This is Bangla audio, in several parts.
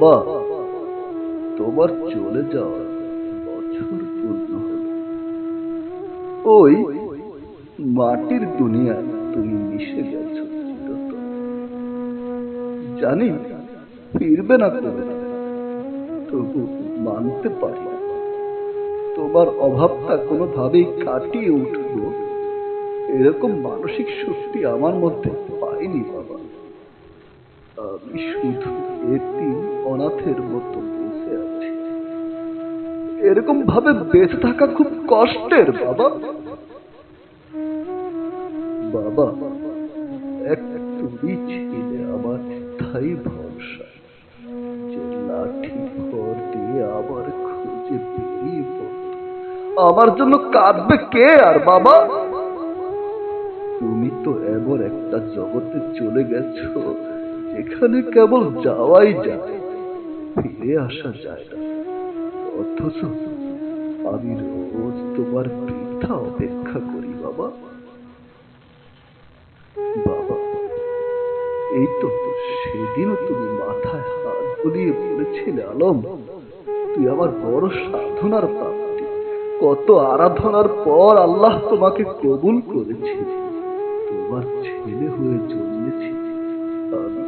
বাবা, তোমার চলে যাওয়ার বছর পূর্ণ হলো ওই মাটির দুনিয়ায় তুমি মিশে গেছো। জানি ফিরবে না করে তবু মানতে পারি। তোমার অভাবটা কোনোভাবেই কাটিয়ে উঠবো এরকম মানসিক শক্তি আমার মধ্যে পাইনি বাবা আমি শুধু এটি অনাথের মতো বসে আছি। এরকম ভাবে বেঁচে থাকা খুব কষ্টের, বাবা। বাবা এক তুমি ছিলে আমার স্থায়ী ভরসা। যে লাঠি ভর দিয়ে আমার খুঁজে বেরিয়ে আমার জন্য কাঁদবে কে আর, বাবা? তুমি তো এমন একটা জগতে চলে গেছো যেখানে কেবল যাওয়াই যায়, ফিরে আসা যায় না। অথচ আমি রোজ তোমার বৃদ্ধা অপেক্ষা করি বাবা, এই তো সেদিনও তুমি মাথায় হাত বুলিয়ে বলেছিলে, আলম। তুই আমার বড় সাধনার প্রাপ্তি। কত আরাধনার পর আল্লাহ তোমাকে কবুল করেছে। তোমার ছেলে হয়ে জন্মেছি, আমি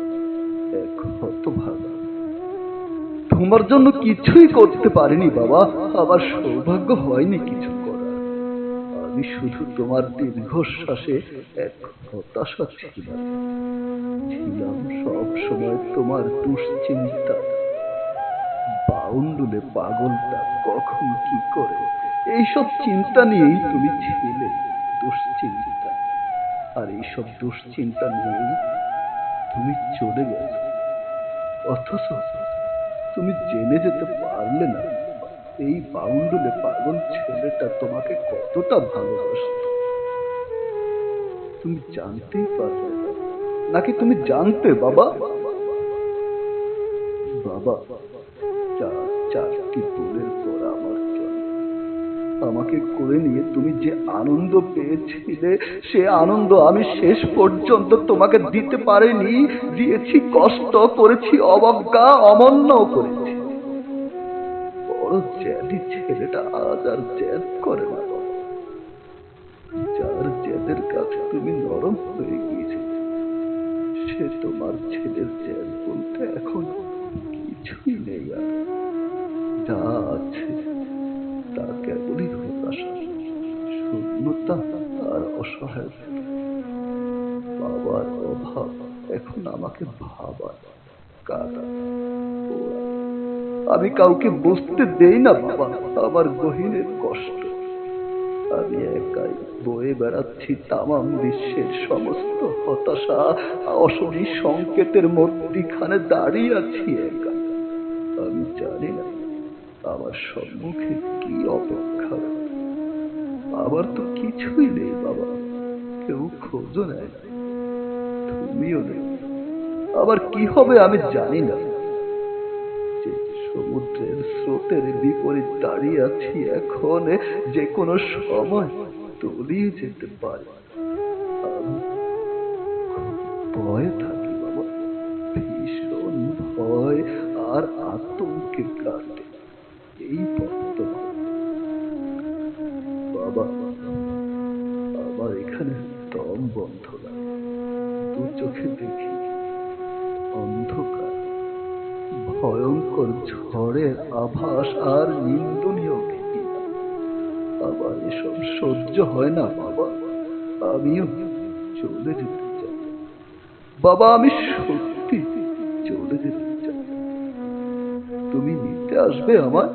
তোমার জন্য কিছুই করতে পারিনি বাবা আমার সৌভাগ্য হয়নি কিছু করার। আমি শুধু তোমার দীর্ঘশ্বাসে এক হতাশা ছিলাম। ছিলাম সব সময় তোমার দুশ্চিন্তা। বাউন্ডুলে পাগলটা কখন কি করে? এইসব চিন্তা নিয়েই তুমি ছিলে, দুশ্চিন্তা। আর এইসব দুশ্চিন্তা নিয়েই তুমি চলে গেছো। অথচ তুমি জেনে যেতে পারলে না, এই বাউন্ডুলে পাগল ছেলেটা তোমাকে কতটা ভালোবাসত তুমি জানতেই পারবে, নাকি তুমি জানতে, বাবা বাবা চার চারটি দূরের পর আমার। আমাকে করে নিয়ে তুমি যে আনন্দ পেয়েছিলে, সে আনন্দ আমি শেষ পর্যন্ত তোমাকে দিতে পারিনি। দিয়েছি কষ্ট, করেছি অবজ্ঞা অমন্য করেছি। বড় জ্যাদি ছেলেটা আজ আর জ্যাদ করে না। যার জ্যাদের কাছে তুমি নরম হয়ে গিয়েছে সে তোমার ছেলের জ্যাদ বলতে এখন কিছুই নেই আর। যা আছে তা কেবলই হতাশা শূন্যতা আর অসহায়তা বাবার অভাব এখন আমাকে ভাবার কাটা আমি কাউকে বুঝতে দেই না, বাবা। আমার গহীনের কষ্ট। আমি একাই বয়ে বেড়াচ্ছি তামাম বিশ্বের সমস্ত হতাশা, অশনি সংকেতের মধ্যিখানে দাঁড়িয়ে আছি একা। আমি জানি না আমার সম্মুখে কি অপেক্ষা? আমার তো কিছুই নেই, বাবা। কেউ খোঁজও নেয় তুমিও নেই। আবার কি হবে আমি জানি না। যে সমুদ্রের স্রোতের বিপরীত দাঁড়িয়ে আছি এখন, যে কোনো সময় তলিয়ে যেতে পারে। ভয়ে থাকি। বাবা আমার এখানে দম বন্ধ লাগে দু চোখে দেখি অন্ধকার। ভয়ঙ্কর ঝড়ের আভাস আর নিন্দনীয় আবার এসব সহ্য হয় না, বাবা। আমিও চলে যেতে চাই। বাবা, আমি সত্যি চলে যেতে চাই। তুমি নিতে আসবে আমার